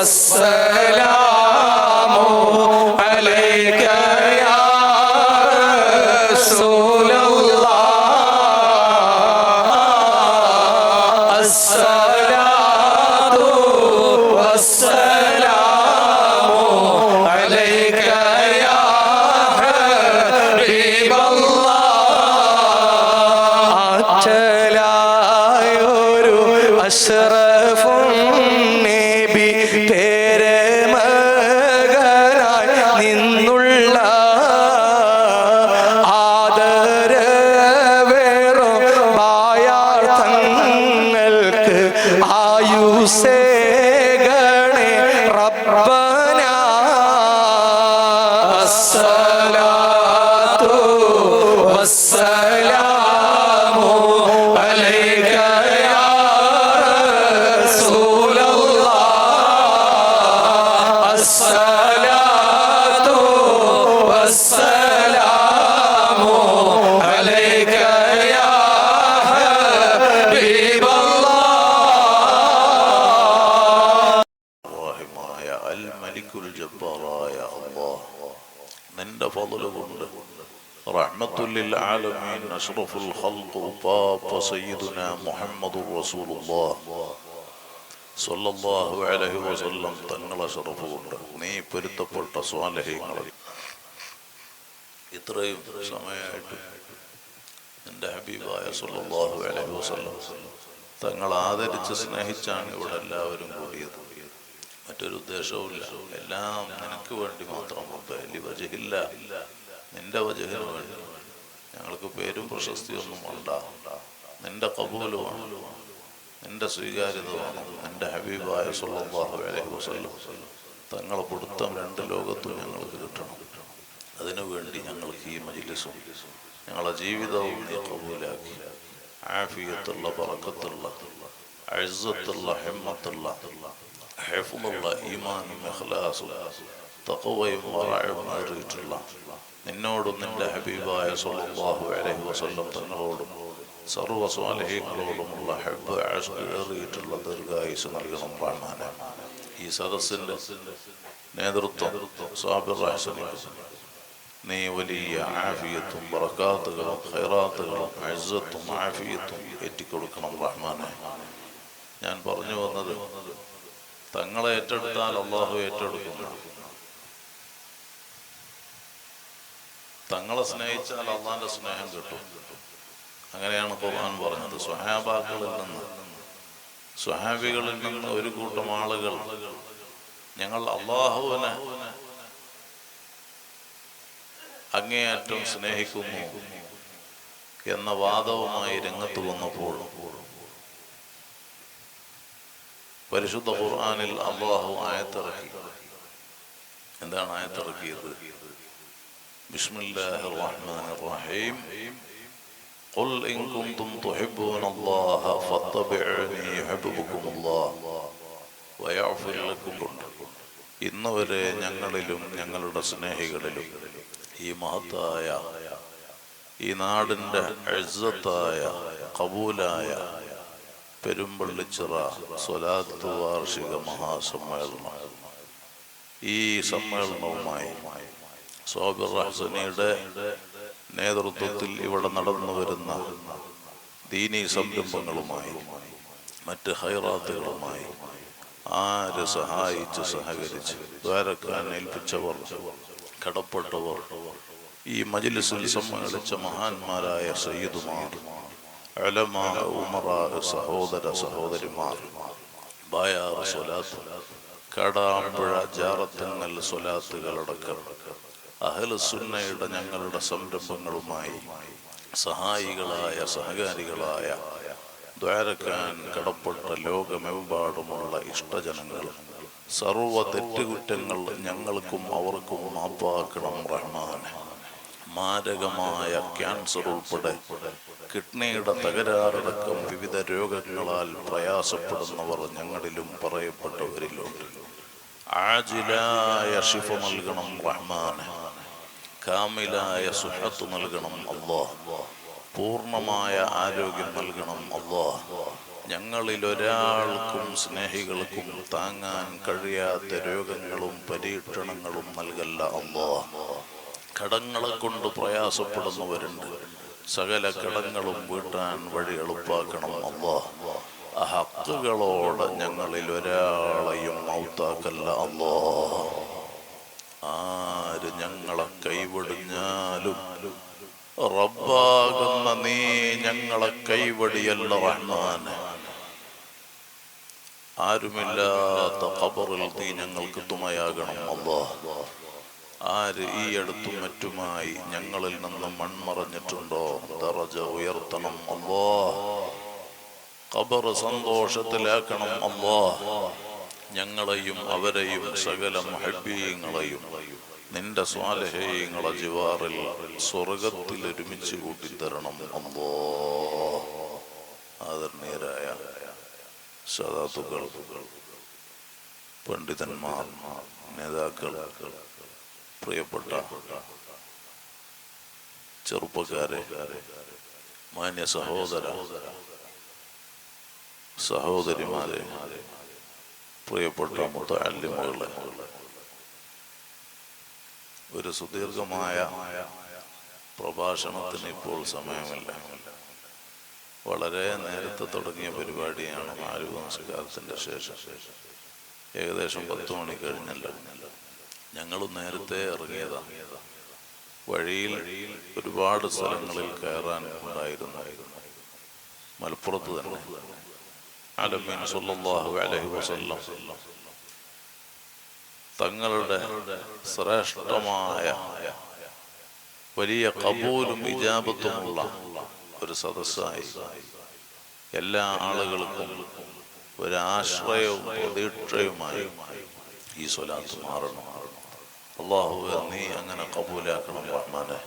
والسلام عليك يا رسول الله الصلاة você റഹ്മത്തുല്ലിൽ ആലമീൻ അഷ്റഫുൽ ഖൽഖ് ഉപ്പാപ്പ സയ്യിദുന മുഹമ്മദുർ റസൂലുള്ളാഹ് സ്വല്ലല്ലാഹു അലൈഹി വസല്ലം തങ്ങളെ ഷറഫ് കൊണ്ട് നീ പൊരുത്തപ്പെട്ട സ്വാലഹ്യങ്ങൾ ഇത്രയും സമയമായിട്ട് എന്റെ ഹബീബായ സല്ലല്ലാഹു അലൈഹി വസല്ലം തങ്ങൾ ആദരിച്ച് സ്നേഹിച്ചാണ് ഇവിടെ എല്ലാവരും കൂടിയത്. മറ്റൊരു ഉദ്ദേശവുമില്ല. എല്ലാം നിനക്ക് വേണ്ടി മാത്രം റബ്ബേ വജഹില്ല. നിന്റെ വജഹിന് വേണ്ടി ഞങ്ങൾക്ക് പേരും പ്രശസ്തിയൊന്നും വേണ്ട നിന്റെ കബൂലുമാണ് നിന്റെ സ്വീകാര്യത നിന്റെ ഹബീബായ സല്ലല്ലാഹു അലൈഹി തങ്ങളെ പൊടുത്തം രണ്ട് ലോകത്തും ഞങ്ങൾക്ക് കിട്ടണം. അതിനുവേണ്ടി ഞങ്ങൾക്ക് ഈ മജിലിസും ഞങ്ങളെ ജീവിതവും നീ കബൂലാക്കി. ആഫിയത്തുള്ള പറക്കത്തുള്ള അഴുത്തുള്ള ഹെമ്മത്തുള്ള ഹെഫുള്ള ഈമാനും തഖവയും വറയും നേറിയിട്ടുള്ള നിന്നോടും നിന്റെ ഹബീബായ സല്ലല്ലാഹു അലൈഹി വസല്ലം തങ്ങളോടും സർവ സ്വാലഹ്യങ്ങളോടുമുള്ള ഹബ്ബ് ഏറിയിട്ടുള്ള ദീർഘായുസ് നൽകണം റഹ്മാനെ ഈ സദസ്സിന്റെ നേതൃത്വം സാബിർ ഹസനിക്കും നീ വലിയ ആഫിയത്തും ബറക്കാത്തുകളും ഖൈറാത്തുകളും അഴ്സത്തും ആഫിയത്തും ഏറ്റിക്കൊടുക്കണം റഹ്മാനെ ഞാൻ പറഞ്ഞു വന്നത് തങ്ങളെ ഏറ്റെടുത്താൽ അള്ളാഹു ഏറ്റെടുക്കുന്നു. തങ്ങളെ സ്നേഹിച്ചാൽ അള്ളാന്റെ സ്നേഹം കിട്ടും. അങ്ങനെയാണ് ഖുർആൻ പറഞ്ഞത്. സ്വഹാബാക്കളിൽ നിന്ന് സ്വഹാബികളിൽ നിന്ന് ഒരു കൂട്ടം ആളുകൾ ഞങ്ങൾ അള്ളാഹുവിനെ അങ്ങേയറ്റം സ്നേഹിക്കുന്നു എന്ന വാദവുമായി രംഗത്ത് വന്നപ്പോൾ പരിശുദ്ധ ഖുർആാനിൽ അള്ളാഹു ആയത്തിറക്കി. എന്താണ് ആയത്തിറക്കിയത്? ബിസ്മില്ലാഹിർ റഹ്മാനിർ റഹീം قل إن كنتم تحبون الله فاتبعوني يحببكم الله ويغفر لكم ഇന്ന് വരെ ഞങ്ങളിലും ഞങ്ങളുടെ സ്നേഹികളിലും ഈ മഹത്തായ ഈ നാടിൻ്റെ എഴുത്തായ കബൂലായ പെരുമ്പള്ളിച്ചിറ സ്വലാത്ത് വാർഷിക മഹാസമ്മേളനം ഈ സമ്മേളനവുമായി സോബിർ റഹ്സനിയുടെ നേതൃത്വത്തിൽ ഇവിടെ നടന്നു വരുന്ന ദീനീ സംരംഭങ്ങളുമായി മറ്റ് ഹൈറാത്തുകളുമായി ആര് സഹായിച്ച് സഹകരിച്ച് ദ്വാരക്കാൻ ഏൽപ്പിച്ചവർ കടപ്പെട്ടവർ ഈ മജിലിസിൽ സമ്മേളിച്ച മഹാന്മാരായ സയ്യിദുമാർ അലമാ ഉമറാ സഹോദര സഹോദരിമാർ ബായാർ സ്വലാത്ത് കടാമ്പുഴ ജാറത്തങ്ങൽ സ്വലാത്തുകളടക്കം അഹ്ല സുന്നയുടെ ഞങ്ങളുടെ സംരംഭങ്ങളുമായി സഹായികളായ സഹകാരികളായ ദ്വാരക്കാൻ കടപ്പെട്ട ലോകമെമ്പാടുമുള്ള ഇഷ്ടജനങ്ങൾ സർവ തെറ്റുകുറ്റങ്ങൾ ഞങ്ങൾക്കും അവർക്കും മാപ്പാക്കണം റഹ്മാൻ മാരകമായ ക്യാൻസർ ഉൾപ്പെടെ കിഡ്നിയുടെ തകരാറടക്കം വിവിധ രോഗങ്ങളാൽ പ്രയാസപ്പെടുന്നവർ ഞങ്ങളിലും പറയപ്പെട്ടവരിലുണ്ട്. ആജിലായ ശിഫ നൽകണം റഹ്മാന്. കാമിലായ സുഹത്ത് നൽകണം അള്ളാഹ് പൂർണമായ ആരോഗ്യം നൽകണം അള്ളാഹ് ഞങ്ങളിൽ ഒരാൾക്കും സ്നേഹികൾക്കും താങ്ങാൻ കഴിയാത്ത രോഗങ്ങളും പരീക്ഷണങ്ങളും നൽകല്ല അള്ളാഹ് കടങ്ങളെ കൊണ്ട് പ്രയാസപ്പെടുന്നവരുണ്ട്. സകല കടങ്ങളും വീട്ടാൻ വഴി എളുപ്പാക്കണം അള്ളാഹ് ഹക്കുകളോട് ഞങ്ങളിൽ ഒരാളെയും മൗത്താക്കല്ല അല്ലോ ആര് ഞങ്ങളെ കൈവിടുഞ്ഞാലും റബ്ബാകുന്ന നീ ഞങ്ങളെ കൈവടിയല്ല റഹ്മാന്. ആരുമില്ലാത്ത ഖബറിൽ നീ ഞങ്ങൾക്ക് തുമയാകണം അല്ലാ ആര് ഈ അടുത്തും മറ്റുമായി ഞങ്ങളിൽ നിന്ന് മൺമറഞ്ഞിട്ടുണ്ടോ? ദറജ ഉയർത്തണം അല്ലാ ഖബർ സന്തോഷത്തിലാക്കണം അല്ലാ ഞങ്ങളെയും അവരെയും സകല മഹബീയങ്ങളെയും നിന്റെ സ്വാലഹേയങ്ങളെ ജിവാറിൽ സ്വർഗത്തിൽ ഒരുമിച്ച് കൂട്ടിത്തരണം. അമ്പോ ആദരണീയരായ സദാത്തുക്കൾ പണ്ഡിതന്മാർ നേതാക്കൾ പ്രിയപ്പെട്ട ചെറുപ്പക്കാരെ മാന്യ സഹോദര സഹോദരിമാരെ പ്രിയപ്പെട്ട മുത്തല്ലിമുകളെ ഒരു സുദീർഘമായ പ്രഭാഷണത്തിന് ഇപ്പോൾ സമയമില്ല. വളരെ നേരത്തെ തുടങ്ങിയ പരിപാടിയാണ് ആരുവ നമസ്കാരത്തിന്റെ ശേഷം. ഏകദേശം പത്ത് മണി കഴിഞ്ഞല്ല. ഞങ്ങൾ നേരത്തെ ഇറങ്ങിയതാണ് വഴിയിൽ ഒരുപാട് സ്ഥലങ്ങളിൽ കയറാൻ ഉണ്ടായിരുന്നു. മലപ്പുറത്ത് തന്നെ. അലമീൻ സല്ലല്ലാഹു അലൈഹി വസല്ലം തങ്ങളുടെ ശ്രേഷ്ഠമായ വലിയ കബൂലും ഇജാബത്തുമുള്ള ഒരു സദസ്സായി എല്ലാ ആളുകൾക്കും ഒരാശ്രയവും പ്രതീക്ഷയുമായി ഈ സ്വലാത്ത് മാറണം. അള്ളാഹു നീ അങ്ങനെ കബൂലാക്കണം റഹ്മാനെ.